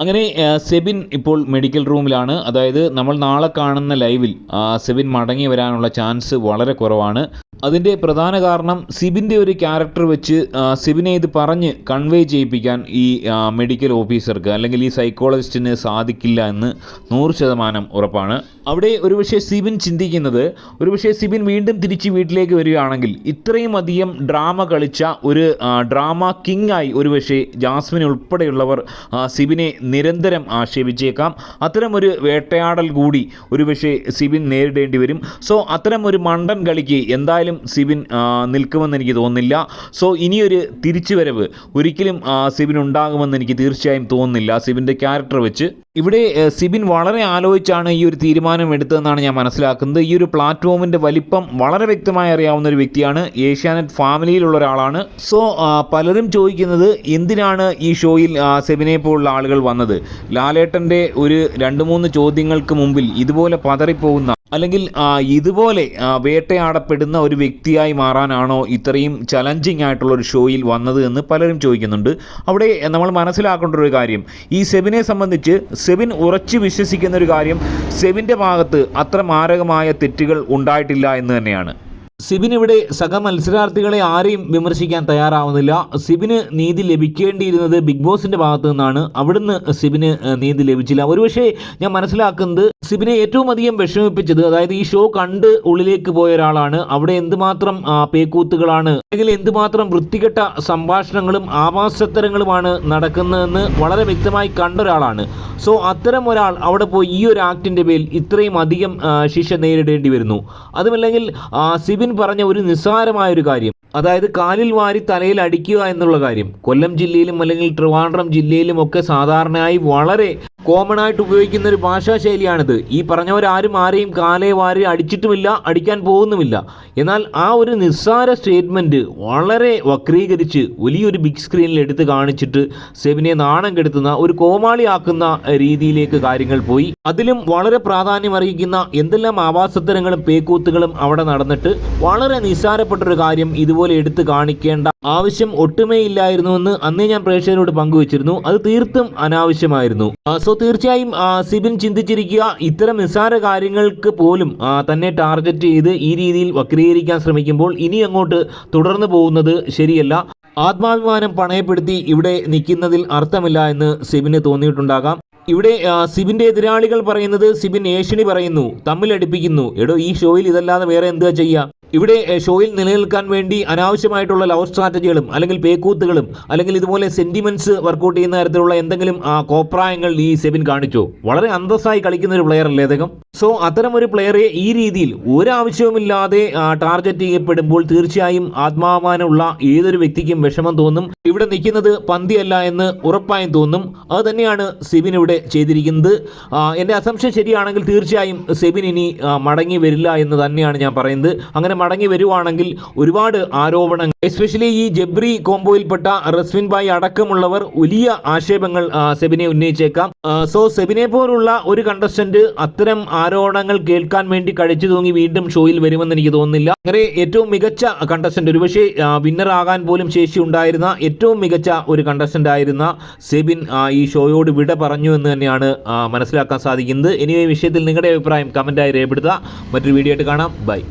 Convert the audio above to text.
അങ്ങനെ സെബിൻ ഇപ്പോൾ മെഡിക്കൽ റൂമിലാണ്. അതായത് നമ്മൾ നാളെ കാണുന്ന ലൈവിൽ സെബിൻ മടങ്ങി വരാനുള്ള ചാൻസ് വളരെ കുറവാണ്. അതിന്റെ പ്രധാന കാരണം സിബിന്റെ ഒരു ക്യാരക്ടർ വെച്ച് സിബിനെ ഇത് പറഞ്ഞ് കൺവേ ചെയ്യിപ്പിക്കാൻ ഈ മെഡിക്കൽ ഓഫീസർക്ക് അല്ലെങ്കിൽ ഈ സൈക്കോളജിസ്റ്റിന് സാധിക്കില്ല എന്ന് നൂറ് ശതമാനം ഉറപ്പാണ്. അവിടെ ഒരുപക്ഷെ സിബിൻ ചിന്തിക്കുന്നത് ഒരുപക്ഷെ സിബിൻ വീണ്ടും തിരിച്ച് വീട്ടിലേക്ക് വരികയാണെങ്കിൽ ഇത്രയും അധികം ഡ്രാമ കളിച്ച ഒരു ഡ്രാമ കിങ് ആയി ഒരുപക്ഷെ ജാസ്മിൻ ഉൾപ്പെടെയുള്ളവർ സിബിനെ നിരന്തരം ആക്ഷേപിച്ചേക്കാം. അത്തരമൊരു വേട്ടയാടൽ കൂടി ഒരുപക്ഷെ സിബിൻ നേരിടേണ്ടി വരും. സോ അത്തരം ഒരു മണ്ടൻ കളിക്ക് എന്തായാലും സിബിൻ നിൽക്കുമെന്ന് എനിക്ക് തോന്നുന്നില്ല. സോ ഇനിയൊരു തിരിച്ചുവരവ് ഒരിക്കലും സിബിൻ ഉണ്ടാകുമെന്ന് എനിക്ക് തീർച്ചയായും തോന്നുന്നില്ല. സിബിന്റെ ക്യാരക്ടർ വെച്ച് ഇവിടെ സിബിൻ വളരെ ആലോചിച്ചാണ് ഈ ഒരു തീരുമാനം എടുത്തതെന്നാണ് ഞാൻ മനസ്സിലാക്കുന്നത്. ഈ ഒരു പ്ലാറ്റ്ഫോമിന്റെ വലിപ്പം വളരെ വ്യക്തമായി അറിയാവുന്ന ഒരു വ്യക്തിയാണ്. ഏഷ്യാനെറ്റ് ഫാമിലിയിലുള്ള ഒരാളാണ്. സോ പലരും ചോദിക്കുന്നത് എന്തിനാണ് ഈ ഷോയിൽ സെബിനെ പോലുള്ള ആളുകൾ വന്നത്? ലാലേട്ടന്റെ ഒരു രണ്ട് മൂന്ന് ചോദ്യങ്ങൾക്ക് മുമ്പിൽ ഇതുപോലെ പതറിപ്പോകുന്ന അല്ലെങ്കിൽ ഇതുപോലെ വേട്ടയാടപ്പെടുന്ന ഒരു വ്യക്തിയായി മാറാനാണോ ഇത്രയും ചലഞ്ചിങ് ആയിട്ടുള്ള ഒരു ഷോയിൽ വന്നത് എന്ന് പലരും ചോദിക്കുന്നുണ്ട്. അവിടെ നമ്മൾ മനസ്സിലാക്കേണ്ട ഒരു കാര്യം ഈ സെബിനെ സംബന്ധിച്ച് സെബിൻ ഉറച്ചു വിശ്വസിക്കുന്ന ഒരു കാര്യം സെബിന്റെ ഭാഗത്ത് അത്ര മാരകമായ തെറ്റുകൾ ഉണ്ടായിട്ടില്ല എന്ന് തന്നെയാണ്. സിബിൻ ഇവിടെ സഹ മത്സരാർത്ഥികളെ ആരെയും വിമർശിക്കാൻ തയ്യാറാവുന്നില്ല. സിബിന് നീതി ലഭിക്കേണ്ടിയിരുന്നത് ബിഗ് ബോസിന്റെ ഭാഗത്തു നിന്നാണ്. അവിടുന്ന് സിബിന് നീതി ലഭിച്ചില്ല. ഒരുപക്ഷെ ഞാൻ മനസ്സിലാക്കുന്നത് സിബിനെ ഏറ്റവും അധികം വിഷമിപ്പിച്ചത് അതായത് ഈ ഷോ കണ്ട് ഉള്ളിലേക്ക് പോയ ഒരാളാണ്. അവിടെ എന്തുമാത്രം പേക്കൂത്തുകളാണ് അല്ലെങ്കിൽ എന്തുമാത്രം വൃത്തികെട്ട സംഭാഷണങ്ങളും ആവാസത്തരങ്ങളുമാണ് നടക്കുന്നതെന്ന് വളരെ വ്യക്തമായി കണ്ട ഒരാളാണ്. സോ അത്തരം ഒരാൾ അവിടെ പോയി ഈ ഒരു ആക്ടിന്റെ പേരിൽ ഇത്രയും അധികം ശിക്ഷ നേരിടേണ്ടി വരുന്നു. അതുമല്ലെങ്കിൽ സിബിൻ പറഞ്ഞ ഒരു നിസ്സാരമായ ഒരു കാര്യം അതായത് കാലിൽ വാരി തലയിൽ അടിക്കുക എന്നുള്ള കാര്യം. കൊല്ലം ജില്ലയിലും അല്ലെങ്കിൽ ട്രിവാൻഡ്രം ജില്ലയിലും ഒക്കെ സാധാരണയായി വളരെ കോമൺ ആയിട്ട് ഉപയോഗിക്കുന്ന ഒരു ഭാഷാ ശൈലിയാണിത്. ഈ പറഞ്ഞവരാരും ആരെയും കാലേ വാരി അടിച്ചിട്ടുമില്ല അടിക്കാൻ പോകുന്നുമില്ല. എന്നാൽ ആ ഒരു നിസ്സാര സ്റ്റേറ്റ്മെന്റ് വളരെ വക്രീകരിച്ച് വലിയൊരു ബിഗ് സ്ക്രീനിൽ എടുത്ത് കാണിച്ചിട്ട് സെബിനെ നാണം കെടുത്തുന്ന ഒരു കോമാളിയാക്കുന്ന രീതിയിലേക്ക് കാര്യങ്ങൾ പോയി. അതിലും വളരെ പ്രാധാന്യം അറിയിക്കുന്ന എന്തെല്ലാം ആവാസത്തരങ്ങളും പേക്കൂത്തുകളും അവിടെ നടന്നിട്ട് വളരെ നിസ്സാരപ്പെട്ടൊരു കാര്യം ഇതുപോലെ എടുത്ത് കാണിക്കേണ്ട ആവശ്യം ഒട്ടുമേ ഇല്ലായിരുന്നുവെന്ന് അന്നേ ഞാൻ പ്രേക്ഷകരോട് പങ്കുവച്ചിരുന്നു. അത് തീർത്തും അനാവശ്യമായിരുന്നു. സോ തീർച്ചയായും സിബിൻ ചിന്തിച്ചിരിക്കുക ഇത്തരം നിസ്സാര കാര്യങ്ങൾക്ക് പോലും തന്നെ ടാർഗറ്റ് ചെയ്ത് ഈ രീതിയിൽ വക്രീകരിക്കാൻ ശ്രമിക്കുമ്പോൾ ഇനി അങ്ങോട്ട് തുടർന്നു പോകുന്നത് ശരിയല്ല. ആത്മാഭിമാനം പണയപ്പെടുത്തി ഇവിടെ നിൽക്കുന്നതിൽ അർത്ഥമില്ല എന്ന് സിബിന് തോന്നിയിട്ടുണ്ടാകാം. ഇവിടെ സിബിന്റെ എതിരാളികൾ പറയുന്നത് സിബിൻ ഏഷ്യണി പറയുന്നു തമ്മിലടിപ്പിക്കുന്നു. എടോ ഈ ഷോയിൽ ഇതല്ലാതെ വേറെ എന്താ ചെയ്യുക ഇവിടെ ഷോയിൽ നിലനിൽക്കാൻ വേണ്ടി അനാവശ്യമായിട്ടുള്ള ലവ് സ്ട്രാറ്റജികളും അല്ലെങ്കിൽ പേക്കൂത്തുകളും അല്ലെങ്കിൽ ഇതുപോലെ സെന്റിമെന്റ്സ് വർക്കൗട്ട് ചെയ്യുന്ന തരത്തിലുള്ള എന്തെങ്കിലും കോപ്രായങ്ങൾ ഈ സെബിൻ കാണിച്ചു. വളരെ അന്തസ്സായി കളിക്കുന്ന ഒരു പ്ലെയർ അല്ലേ അദ്ദേഹം? സോ അത്തരം ഒരു പ്ലെയറെ ഈ രീതിയിൽ ഒരാവശ്യവുമില്ലാതെ ടാർഗറ്റ് ചെയ്യപ്പെടുമ്പോൾ തീർച്ചയായും ആത്മാഭിമാനമുള്ള ഏതൊരു വ്യക്തിക്കും വിഷമം തോന്നും. ഇവിടെ നിൽക്കുന്നത് പന്തിയല്ല എന്ന് ഉറപ്പായും തോന്നും. അത് തന്നെയാണ് സെബിൻ ഇവിടെ ചെയ്തിരിക്കുന്നത്. എന്റെ അസംഷൻ ശരിയാണെങ്കിൽ തീർച്ചയായും സെബിൻ ഇനി മടങ്ങി വരില്ല എന്ന് തന്നെയാണ് ഞാൻ പറയുന്നത്. അങ്ങനെ മടങ്ങി വരുവാണെങ്കിൽ ഒരുപാട് ആരോപണങ്ങൾ. എസ്പെഷ്യലി ഈ ജബ്രി കോംബോയിൽപ്പെട്ട റസ്വിൻ ബായ് അടക്കമുള്ളവർ വലിയ ആക്ഷേപങ്ങൾ സെബിനെ ഉന്നയിച്ചേക്കാം. സോ സെബിനെ പോലുള്ള ഒരു കണ്ടസ്റ്റന്റ് അത്തരം ആരോപണങ്ങൾ കേൾക്കാൻ വേണ്ടി കഴിച്ചു തൂങ്ങി വീണ്ടും ഷോയിൽ വരുമെന്ന് എനിക്ക് തോന്നുന്നില്ല. അങ്ങനെ ഏറ്റവും മികച്ച കണ്ടസ്റ്റന്റ് ഒരുപക്ഷെ വിന്നർ ആകാൻ പോലും ശേഷി ഉണ്ടായിരുന്ന ഏറ്റവും മികച്ച ഒരു കണ്ടസ്റ്റന്റ് ആയിരുന്ന സെബിൻ ഈ ഷോയോട് വിട പറഞ്ഞു എന്ന് തന്നെയാണ് മനസ്സിലാക്കാൻ സാധിക്കുന്നത്. ഇനി വിഷയത്തിൽ നിങ്ങളുടെ അഭിപ്രായം കമന്റായി രേഖപ്പെടുത്തുക. മറ്റൊരു വീഡിയോ ആയിട്ട് കാണാം. ബൈ